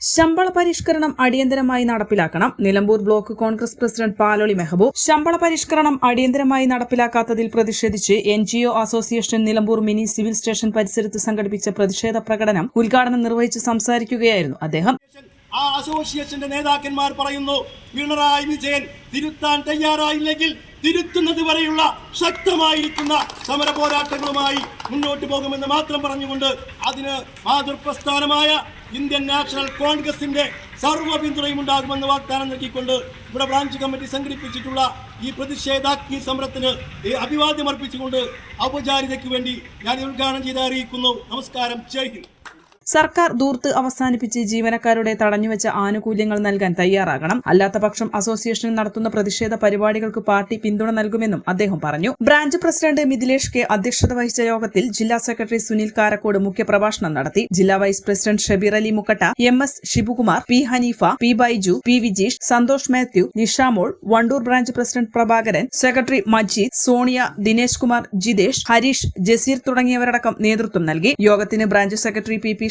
ശമ്പള പരിഷ്കരണം അടിയന്തരമായി നടപ്പിലാക്കണം. നിലമ്പൂർ ബ്ലോക്ക് കോൺഗ്രസ് പ്രസിഡന്റ് പാലോളി മെഹബൂബ് ശമ്പള പരിഷ്കരണം അടിയന്തരമായി നടപ്പിലാക്കാത്തതിൽ പ്രതിഷേധിച്ച് N G O association Nilambur mini civil station പരിസരത്ത് സംഘടിപ്പിച്ച പ്രതിഷേധ പ്രകടനം ഉദ്ഘാടനം നിർവഹിച്ച് സംസാരിക്കുകയായിരുന്നു അദ്ദേഹം. ആ അസോസിയേഷന്റെ നേതാക്കന്മാർ പറയുന്നു പിണറായി വിജയൻ തിരുത്താൻ തയ്യാറായില്ലെങ്കിൽ തിരുത്തുന്നത് വരെയുള്ള ശക്തമായിരിക്കുന്ന സമര പോരാട്ടങ്ങളുമായി മുന്നോട്ട് പോകുമെന്ന് മാത്രം പറഞ്ഞുകൊണ്ട് അതിന് മാതൃപ്രസ്ഥാനമായ ഇന്ത്യൻ നാഷണൽ കോൺഗ്രസിന്റെ സർവ പിന്തുണയും ഉണ്ടാകുമെന്ന് വാഗ്ദാനം നൽകിക്കൊണ്ട് ഇവിടെ ബ്രാഞ്ച് കമ്മിറ്റി സംഘടിപ്പിച്ചിട്ടുള്ള ഈ പ്രതിഷേധാഗ്നി സമരത്തിന് അഭിവാദ്യമർപ്പിച്ചുകൊണ്ട് ഔപചാരികതയ്ക്ക് വേണ്ടി ഞാൻ ഉദ്ഘാടനം ചെയ്ത് അറിയിക്കുന്നു. നമസ്കാരം. ഹിന്ദ്. സർക്കാർ ദൂർത്ത് അവസാനിപ്പിച്ച് ജീവനക്കാരുടെ തടഞ്ഞുവെച്ച ആനുകൂല്യങ്ങൾ നൽകാൻ തയ്യാറാകണം. അല്ലാത്ത പക്ഷം അസോസിയേഷൻ നടത്തുന്ന പ്രതിഷേധ പരിപാടികൾക്ക് പാർട്ടി പിന്തുണ നൽകുമെന്നും അദ്ദേഹം പറഞ്ഞു. ബ്രാഞ്ച് പ്രസിഡന്റ് മിഥിലേഷ് കെ അധ്യക്ഷത വഹിച്ച യോഗത്തിൽ ജില്ലാ സെക്രട്ടറി സുനിൽ കാരക്കോട് മുഖ്യപ്രഭാഷണം നടത്തി. ജില്ലാ vice president Shabeer Ali Mukkatta M S Shibukumar P Haneefa P Baiju P Vijeesh Santhosh Mathew Nishamol Wandoor branch president Prabhakaran secretary Majeed Sonia Dinesh Kumar Jithesh Harish Jaseer തുടങ്ങിയവരടക്കം നേതൃത്വം നൽകി. യോഗത്തിന് branch secretary P P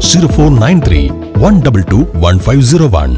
zero four nine three one double two one five zero one